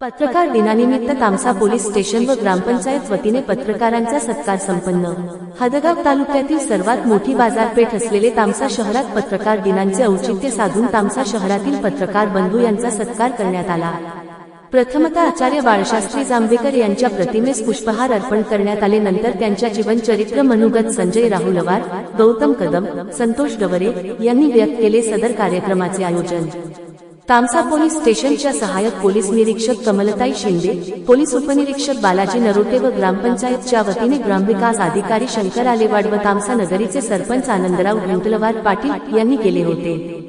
पत्रकार दिनानिमित्त तामसा police station व ग्रामपंचायत वतीने पत्रकारांचा सत्कार संपन्न. हदगाव तालुक्यातील सर्वात मोठी बाजारपेठ असलेले तामसा शहरात पत्रकार दिनांचे औचित्य साधून तामसा शहरातील पत्रकार बंधू यांचा सत्कार करण्यात आला. प्रथमतः आचार्य बाळशास्त्री जांभेकर यांच्या प्रतिमेस पुष्पहार अर्पण करण्यात आले. नंतर त्यांच्या जीवनचरित्र मनुगत संजय राहुलवार गौतम कदम संतोष डवरे यांनी व्यक्त केले सदर कार्यक्रमाचे आयोजन. तामसा पोलीस स्टेशनच्या सहाय्यक पोलीस निरीक्षक कमलताई शिंदे पोलीस उपनिरीक्षक बालाजी नरोटे व ग्रामपंचायतच्या वतीने ग्रामविकास अधिकारी शंकर आलेवाड व तामसा नगरीचे सरपंच आनंदराव घंटलवार पाटील यांनी केले होते.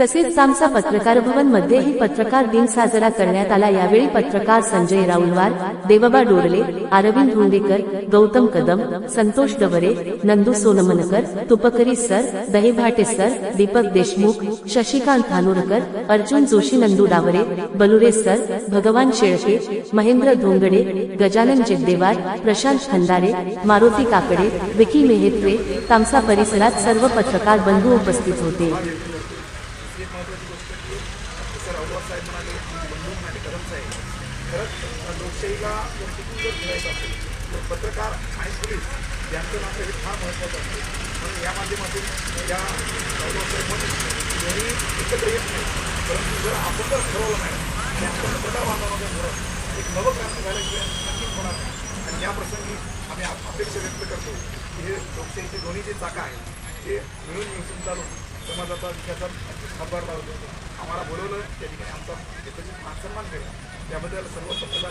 तसेच तामसा पत्रकार भवन मध्येही पत्रकार दिन साजरा करण्यात आला. यावेळी पत्रकार Sanjay Raulwar Devba Dorle Arvind Hundekar Gautam Kadam Santosh Davre Nandu Sonmankar Tupkari sir Dahibhate sir Deepak Deshmukh Shashikant Khanorkar Arjun Joshi Nandu Dawre Balure sir Bhagwan Shelke Mahendra Dhongde Gajanan Jiddewar Prashant Khandare Maruti Kakade Vicky Mehetre Tamsa परिसरात सर्व पत्रकार बंधू उपस्थित होते. एक महत्त्वाची गोष्ट की जसं राऊतराव साहेब म्हणाले बंधू म्हणाले कदम साहेब खरंच लोकशाहीला जर टिकून जर ठेवायचं असेल तर पत्रकार आणि पोलीस यांचं नातं हे फार महत्त्वाचं असतं म्हणून या माध्यमातून या राऊतराव साहेब म्हणून दोन्ही एकत्र येत नाही. परंतु जर आपण जर ठरवलं नाही आपण आमच्या पत्रकार बांधवांचं धोरण एक नवक्रांती झाल्याशिवाय नक्कीच होणार नाही. आणि या प्रसंगी आम्ही अपेक्षा व्यक्त करतो की हे लोकशाहीचे दोन्ही जे चाका आहेत ते मिळून मिसळून चालून समाजाचा विकासात हातभार लावतो. आम्हाला बोलवलं त्या ठिकाणी आमचा एकत्रित मान सन्मान केला. त्याबद्दल सर्व पत्रकार